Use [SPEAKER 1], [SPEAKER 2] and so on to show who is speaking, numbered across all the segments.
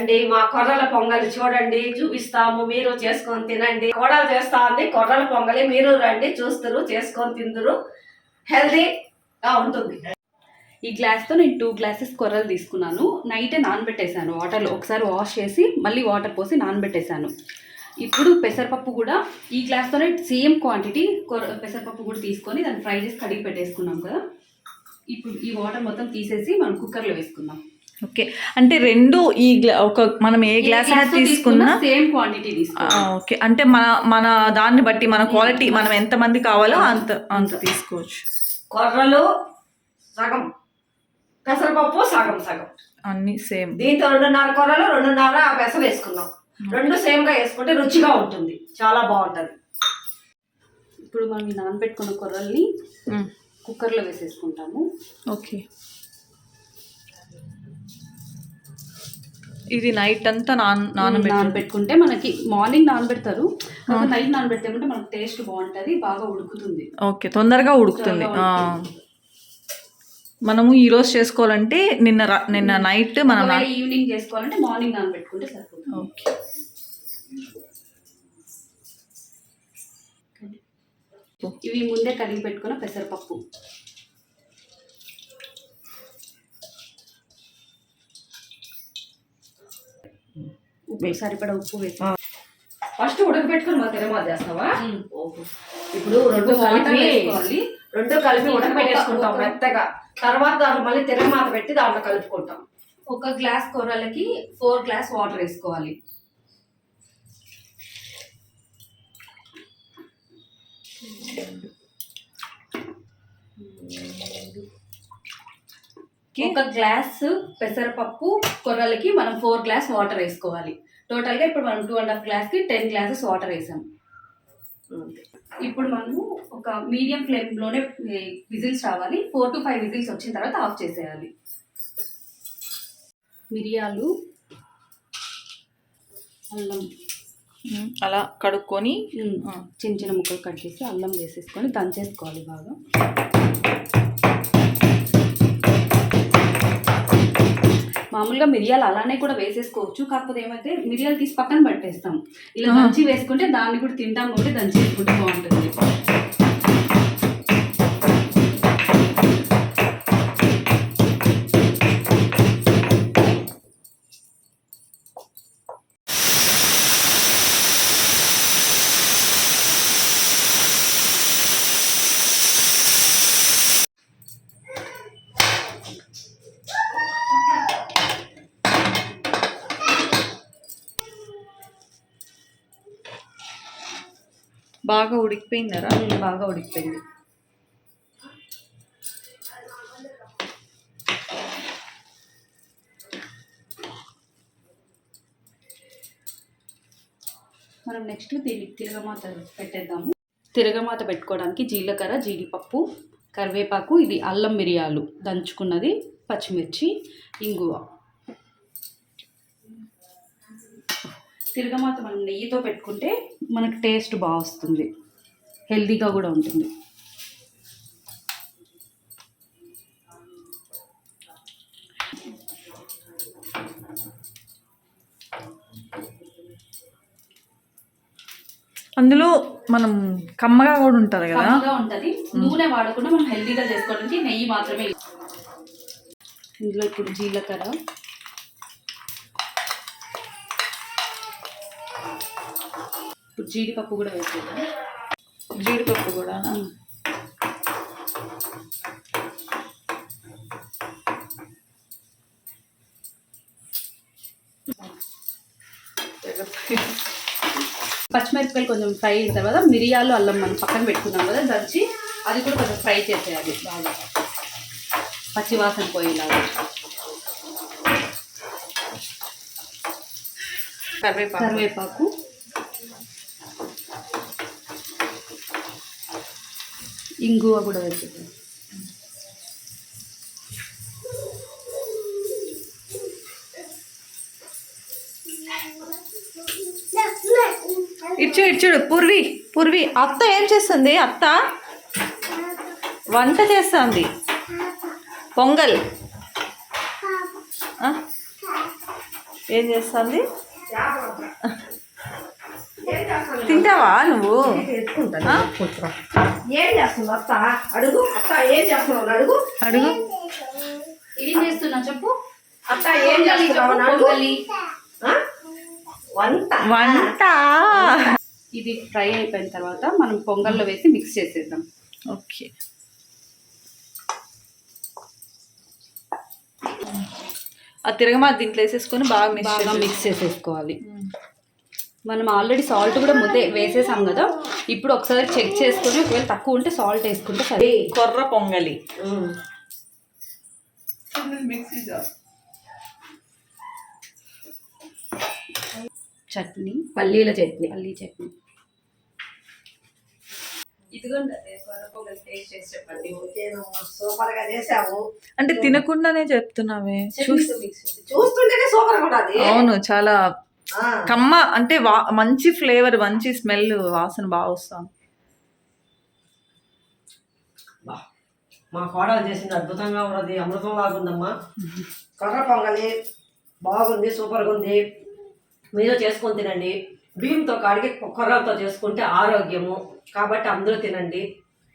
[SPEAKER 1] రండి మా కొర్రల పొంగలి చూడండి చూపిస్తాము మీరు చేసుకొని తినండి. కోడలు చేస్తా ఉంది కొర్రల పొంగలి మీరు రండి చూస్తారు చేసుకొని తిందురు. హెల్దీగా ఉంటుంది.
[SPEAKER 2] ఈ గ్లాస్తో నేను టూ గ్లాసెస్ కొర్రలు తీసుకున్నాను. నైటే నానబెట్టేశాను. వాటర్లో ఒకసారి వాష్ చేసి మళ్ళీ వాటర్ పోసి నానబెట్టేశాను. ఇప్పుడు పెసరపప్పు కూడా ఈ గ్లాస్తోనే సేమ్ క్వాంటిటీ కొర పెసరపప్పు కూడా తీసుకొని దాన్ని ఫ్రై చేసి కడిగి పెట్టేసుకున్నాం కదా. ఇప్పుడు ఈ వాటర్ మొత్తం తీసేసి మనం కుక్కర్లో వేసుకుందాం.
[SPEAKER 3] ఓకే. అంటే రెండు ఈ గ్లా ఒక మనం ఏ గ్లాస్ అయినా తీసుకున్నా
[SPEAKER 2] సేమ్ క్వాంటిటీ
[SPEAKER 3] ఓకే. అంటే మన మన దాన్ని బట్టి మన క్వాలిటీ మనం ఎంత మంది కావాలో అంత అంత తీసుకోవచ్చు.
[SPEAKER 1] కొర్రలు సగం. పెసరపప్పు సగం సగం.
[SPEAKER 3] అన్ని సేమ్.
[SPEAKER 1] దీంతో రెండున్నర కొర్రలు రెండున్నర పెసలు వేసుకున్నాం. రెండు సేమ్గా వేసుకుంటే రుచిగా ఉంటుంది. చాలా బాగుంటది.
[SPEAKER 2] ఇప్పుడు మనం నానబెట్టుకున్న కొర్రల్ని కుక్కర్లో వేసేసుకుంటాము.
[SPEAKER 3] ఓకే. ఇది నైట్ అంతా నాన్ నానబెట్టి
[SPEAKER 2] నానబెట్టుకుంటే మనకి మార్నింగ్ నానబెడతారు. నైట్ నానబెడితే మనకు టేస్ట్ బాగుంటది బాగా ఉడుకుతుంది.
[SPEAKER 3] ఓకే తొందరగా ఉడుకుతుంది. మనము ఈ రోజు చేసుకోవాలంటే నిన్న నిన్న నైట్ మనం
[SPEAKER 2] ఈవినింగ్ చేసుకోవాలంటే మార్నింగ్ నానబెట్టుకుంటే సరిపోతుంది.
[SPEAKER 3] ఓకే.
[SPEAKER 2] ఇవి ముందే కడిగి పెట్టుకున్న పెసరపప్పు. ఉప్పు సరిపడా ఉప్పు వేసి.
[SPEAKER 1] ఫస్ట్ ఉడకబెట్టుకుని మా తిరమాత చేస్తావా. ఇప్పుడు రెండు కలిపి
[SPEAKER 2] వేసుకోవాలి.
[SPEAKER 1] రెండు కలిపి ఉడకబెట్టేసుకుంటాం
[SPEAKER 2] ఒక-
[SPEAKER 1] మెత్తగా. తర్వాత దాంట్లో మళ్ళీ తిరమాత పెట్టి దాంట్లో కలుపుకుంటాం.
[SPEAKER 2] ఒక గ్లాస్ కూరలకి ఫోర్ గ్లాస్ వాటర్ వేసుకోవాలి. ఒక గ్లాస్ పెసరపప్పు కొర్రలకి మనం ఫోర్ గ్లాస్ వాటర్ వేసుకోవాలి. టోటల్గా ఇప్పుడు మనం టూ అండ్ హాఫ్ గ్లాస్కి టెన్ గ్లాసెస్ వాటర్ వేసాం ఇప్పుడు మనము ఒక మీడియం ఫ్లేమ్లోనే విజిల్స్ రావాలి. ఫోర్ టు ఫైవ్ విజిల్స్ వచ్చిన తర్వాత ఆఫ్ చేసేయాలి. మిరియాలు అల్లం.
[SPEAKER 3] అలా కడుక్కొని.
[SPEAKER 2] చిన్న చిన్న ముక్కలు కట్ చేసి అల్లం వేసేసుకొని దంచేసుకోవాలి బాగా. మామూలుగా మిరియాలు అలానే కూడా వేసేసుకోవచ్చు. కాకపోతే ఏమైతే మిరియాలు తీసి పక్కన పట్టేస్తాం. ఇలా దంచి వేసుకుంటే దాన్ని కూడా తింటాం కాబట్టి దంచి వేసుకుంటే బాగుంటుంది.
[SPEAKER 3] బాగా ఉడికిపోయిందరా?
[SPEAKER 2] బాగా ఉడికిపోయింది. మనం నెక్స్ట్ దీన్ని తిరగమాత పెట్టేద్దాము. తిరగమాత పెట్టుకోవడానికి జీలకర్ర జీడిపప్పు కరివేపాకు ఇది అల్లం మిరియాలు దంచుకున్నది పచ్చిమిర్చి ఇంగువ. తిరగమాత మనం నెయ్యితో పెట్టుకుంటే మనకు టేస్ట్ బాగా వస్తుంది. హెల్తీగా కూడా ఉంటుంది.
[SPEAKER 3] అందులో మనం కమ్మగా కూడా ఉంటుంది కదా?
[SPEAKER 2] ఉంటుంది. నూనె వాడకుండా మనం హెల్తీగా చేసుకోవడానికి నెయ్యి మాత్రమే ఇందులో ఇప్పుడు జీలకర్ర ఇప్పుడు జీడిపప్పు కూడా వేసేద్దాం.
[SPEAKER 3] జీడిపప్పు కూడా
[SPEAKER 2] పచ్చిమిరపకాయలు కొంచెం ఫ్రై అయిన తర్వాత మిరియాలు అల్లం మనం పక్కన పెట్టుకున్నాం కదా దంచి అది కూడా కొంచెం ఫ్రై చేసేయాలి. బాగా. పచ్చివాసన పోయేలాగా.
[SPEAKER 3] కరివేపాకు.
[SPEAKER 2] కరివేపాకు. ఇంగువ కూడా వేసుకుంటాం
[SPEAKER 3] ఇచ్చుడు ఇచ్చుడు పూర్వి పూర్వి అత్త ఏం చేస్తుంది? అత్త వంట చేస్తుంది. పొంగల్. ఏం చేస్తుంది? తింటావా నువ్వు?
[SPEAKER 1] ఏం చేస్తుంది అత్త? అడుగు. అత్త ఏం చేస్తున్నావు? అడుగు.
[SPEAKER 3] అడుగు.
[SPEAKER 2] ఏం చేస్తున్నా చెప్పు.
[SPEAKER 1] అత్త ఏం చేస్తున్నావు? వంట.
[SPEAKER 3] వంట.
[SPEAKER 2] ఇది ఫ్రై అయిపోయిన తర్వాత మనం పొంగల్లో వేసి మిక్స్ చేసేద్దాం.
[SPEAKER 3] ఓకే. ఆ తిరగమా దీంట్లో వేసేసుకొని బాగా మిక్స్
[SPEAKER 2] బాగా మిక్స్ చేసేసుకోవాలి. మనం ఆల్రెడీ సాల్ట్ కూడా ముందే వేసేసాం కదా ఇప్పుడు ఒకసారి చెక్ చేసుకొని ఒకవేళ తక్కువ ఉంటే సాల్ట్ వేసుకుంటే సరే.
[SPEAKER 3] కొర్ర పొంగలి.
[SPEAKER 2] చట్నీ.
[SPEAKER 1] పల్లీల చట్నీ.
[SPEAKER 2] పల్లీ చట్నీ.
[SPEAKER 3] అంటే తినకుండానే చెప్తున్నావే.
[SPEAKER 2] చట్నీతో మిక్స్ చేసి
[SPEAKER 1] చూస్తుంటేనే సూపర్గా ఉన్నది
[SPEAKER 3] అవును చాలా. కమ్మ అంటే వా మంచి ఫ్లేవర్ మంచి స్మెల్ వాసన బాగా వస్తాం
[SPEAKER 1] బా, మా కోడలు చేసింది అద్భుతంగా ఉన్నది అమృతం లాగుందమ్మా. కర్ర పొంగలి బాగుంది సూపర్గా ఉంది. మీరు చేసుకొని తినండి. బియ్యంతో కాడికి కొర్రలతో చేసుకుంటే ఆరోగ్యము. కాబట్టి అందరూ తినండి.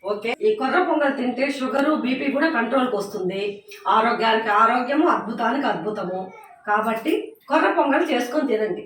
[SPEAKER 1] ఓకే? ఈ కొర్ర పొంగల్ తింటే షుగరు బీపీ కూడా కంట్రోల్కి వస్తుంది. ఆరోగ్యానికి ఆరోగ్యము అద్భుతానికి అద్భుతము. కాబట్టి కొర్ర పొంగల్ చేసుకొని తినండి.